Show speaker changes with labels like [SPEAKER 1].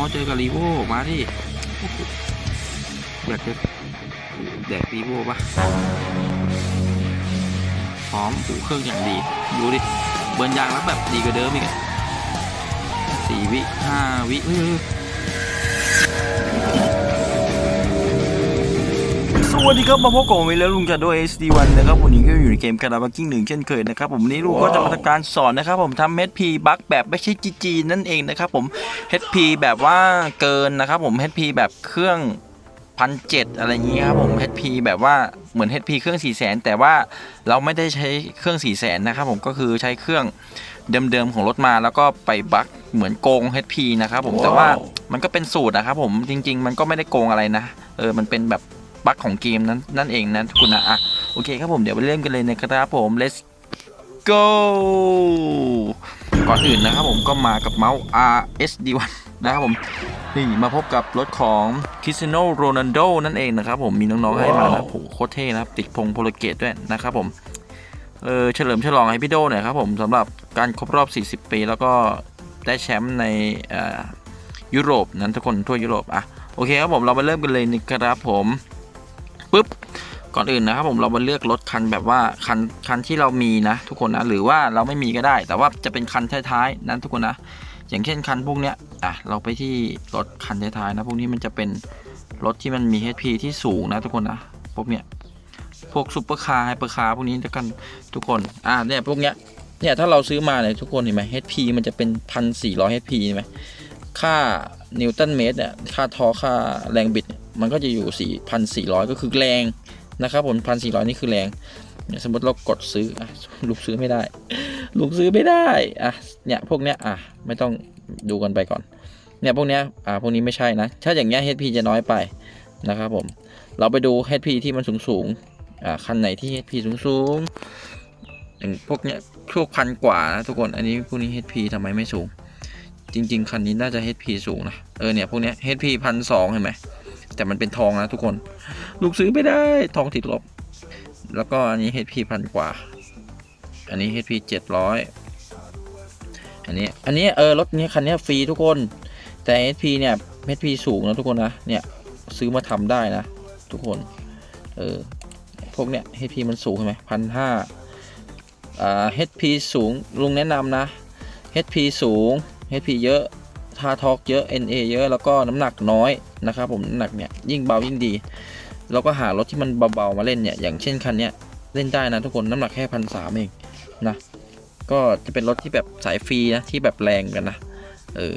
[SPEAKER 1] อเจอกับรีโวมาดิโอ้โหอยากจะแดกรีโวปะพร้อมหูเครื่องอย่างดี ดูดิ เบิร์นยางแล้วแบบดีกว่าเดิมอีกสี่วิห้าวิเฮ้ย วัสดีครับมาพบกับผมอีกแล้วลุงจัดด้วย SD1 นะครับวันนี้ก็อยู่ในเกมคาราบากิ้งหนึ่งเช่นเคยนะครับผมวันนี้ลุงก็จะมาทำการสอนนะครับผมทำ HP บัคแบบไม่ใช่ GG นั่นเองนะครับผม HP แบบว่าเกินนะครับผม HP แบบเครื่องพันเจ็ดอะไรอย่างงี้ครับผม HP แบบว่าเหมือน HP เครื่อง4 0 0 0 0 0แต่ว่าเราไม่ได้ใช้เครื่อง4 0 0 0 0 0นะครับผมก็คือใช้เครื่องเดิมๆของรถมาแล้วก็ไปบัคเหมือนโกง HP นะครับผมแต่ว่ามันก็เป็นสูตรนะครับผมจริง ๆ มันก็ไม่ได้โกงอะไรนะเออมันเป็นแบบ บั๊กของเกมนั้นนั่นเองนะทุกคนนะอะโอเคครับผมเดี๋ยวไปเริ่มกันเลยนะครับผม let's go ก่อนอื่นนะครับผมก็มากับเมาส์ RSD1 นะครับผมนี่มาพบกับรถของค r i s t i a n o Ronaldo นั่นเองนะครับผมมีน้องๆให้มานะโหโคตรเท่นะครับ ติดพงโปรเกตด้วยนะครับผมเออเฉลิมฉลองให้พี่โดหน่อยครับผมสำหรับการครบรอบ 40 ปี แล้วก็ได้แชมป์ในเอ่อยุโรปนั้นทุกคนทั่วยุโรปอะโอเคครับผมเรามาเริ่มกันเลยนะครับผม ปุ๊บก่อนอื่นนะครับผมเรามาเลือกรถคันแบบว่าคันคันที่เรามีนะ ทุกคนนะหรือว่าเราไม่มีก็ได้ แต่ว่าจะเป็นคันท้ายๆนั้นทุกคนนะ อย่างเช่นคันพวกเนี้ยอะเราไปที่รถคันท้ายๆนะพวกนี้มันจะเป็นรถที่มันมี HP ที่สูงนะทุกคนนะพวกเนี้ยพวกซุปเปอร์คาร์ไฮเปอร์คาร์พวกนี้ทุกคนทุกคนอะเนี่ยพวกเนี้ยเนี่ยถ้าเราซื้อมาเนี่ยทุกคนเห็นไหม HP มันจะเป็นพันสี่ร้อย HP ใช่ไหมค่านิวตันเมตรเนี่ยค่าทอค่าแรงบิด มันก็จะอยู่ 4,400 ก็คือแรงนะครับผม1,400 นี่คือแรง สมมติเรากดซื้ออลูกซื้อไม่ได้ ลูกซื้อไม่ได้อะเนี่ยพวกเนี้ยอะไม่ต้องดูกันไปก่อน เนี่ยพวกเนี้ยอะพวกนี้ไม่ใช่นะ ถ้าอย่างเงี้ย HP จะน้อยไปนะครับผม เราไปดู HP ที่มันสูงสูงอะคันไหนที่ HP สูงสูงอย่างพวกเนี้ยพวกพันกว่านะทุกคน อันนี้พวกนี้ HP ทำไมไม่สูง จริง ๆ คันนี้น่าจะ HP สูงนะ เออเนี่ยพวกเนี้ย HP พันสองเห็นไหม แต่มันเป็นทองนะทุกคน ลูกซื้อไม่ได้ทองติดลบ แล้วก็อันนี้ HP พันกว่า อันนี้ HP เจ็ดร้อยอันนี้อันนี้เออรถนี้คันนี้ฟรีทุกคน แต่ HP เนี่ย HP สูงนะทุกคนนะเนี่ยซื้อมาทำได้นะ ทุกคนเออพวกเนี้ย HP มันสูงใช่ไหมพันห้าอ่า HP สูงลุงแนะนำนะ HP สูง HP เยอะ ท่าทอกเยอะ NA เยอะแล้วก็น้ำหนักน้อยนะครับผมน้ำหนักเนี่ยยิ่งเบายิ่งดีแล้วก็หารถที่มันเบาๆมาเล่นเนี่ยอย่างเช่นคันเนี้ยเล่นได้นะทุกคนน้ำหนักแค่พันสามเองนะก็จะเป็นรถที่แบบสายฟรีนะที่แบบแรงกันนะเออ